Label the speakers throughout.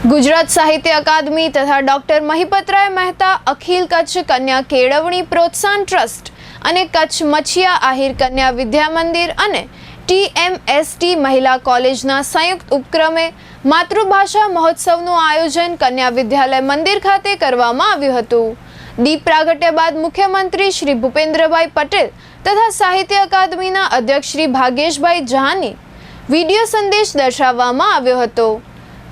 Speaker 1: ગુજરાત સાહિત્ય અકાદમી તથા ડોક્ટર મહિપતરાય મહેતા અખિલ કચ્છ કન્યા કેળવણી પ્રોત્સાહન ટ્રસ્ટ અને કચ્છ મછિયા આહિર કન્યા વિદ્યા મંદિર અને ટીએમએસટી મહિલા કોલેજના સંયુક્ત ઉપક્રમે માતૃભાષા મહોત્સવનું આયોજન કન્યા વિદ્યાલય મંદિર ખાતે કરવામાં આવ્યું હતું. દીપ પ્રાગટ્ય બાદ મુખ્યમંત્રી શ્રી ભૂપેન્દ્રભાઈ પટેલ તથા સાહિત્ય અકાદમીના અધ્યક્ષ શ્રી ભાગેશભાઈ જહાની વીડિયો સંદેશ દર્શાવવામાં આવ્યો હતો.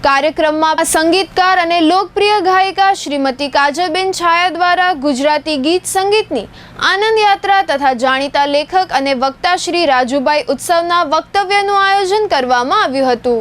Speaker 1: કાર્યક્રમમાં સંગીતકાર અને લોકપ્રિય ગાયિકા શ્રીમતી કાજલબેન છાયા દ્વારા ગુજરાતી ગીત સંગીતની આનંદ યાત્રા તથા જાણીતા લેખક અને વક્તા શ્રી રાજુભાઈ ઉત્સવના વક્તવ્યનું આયોજન કરવામાં આવ્યું હતું.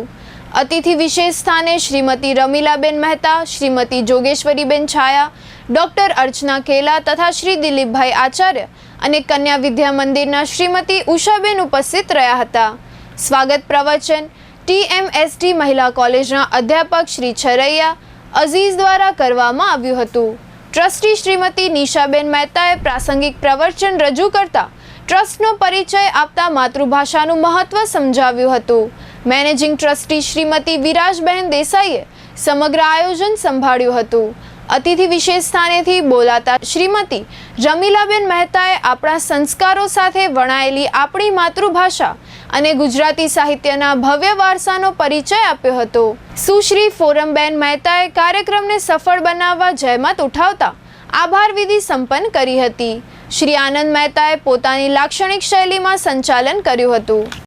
Speaker 1: અતિથિ વિશેષ સ્થાને શ્રીમતી રમીલાબેન મહેતા, શ્રીમતી જોગેશ્વરીબેન છાયા, ડોક્ટર અર્ચના કેલા તથા શ્રી દિલીપભાઈ આચાર્ય અને કન્યા વિદ્યા મંદિરના શ્રીમતી ઉષાબેન ઉપસ્થિત રહ્યા હતા. સ્વાગત પ્રવચન ટીએમએસટી મહિલા કોલેજના અધ્યાપક શ્રી છરૈયા અઝીઝ દ્વારા કરવામાં આવ્યું હતું. ટ્રસ્ટી શ્રીમતી નિશાબેન મહેતાએ પ્રાસંગિક પ્રવચન રજૂ કરતા ટ્રસ્ટનો પરિચય આપતા માતૃભાષાનું મહત્વ સમજાવ્યું હતું. મેનેજિંગ ટ્રસ્ટી શ્રીમતી વિરાજબહેન દેસાઈએ સમગ્ર આયોજન સંભાળ્યું હતું. અતિથિ વિશેષ સ્થાનેથી બોલાતા શ્રીમતી રમીલાબેન મહેતાએ આપણા સંસ્કારો સાથે વણાયેલી આપણી માતૃભાષા અને ગુજરાતી સાહિત્યના ભવ્ય વારસાનો પરિચય આપ્યો હતો. સુશ્રી ફોરમબેન મહેતાએ કાર્યક્રમને સફળ બનાવવા જહેમત ઉઠાવતા આભાર વિધિ સંપન્ન કરી હતી. શ્રી આનંદ મહેતાએ પોતાની લાક્ષણિક શૈલીમાં સંચાલન કર્યું હતું.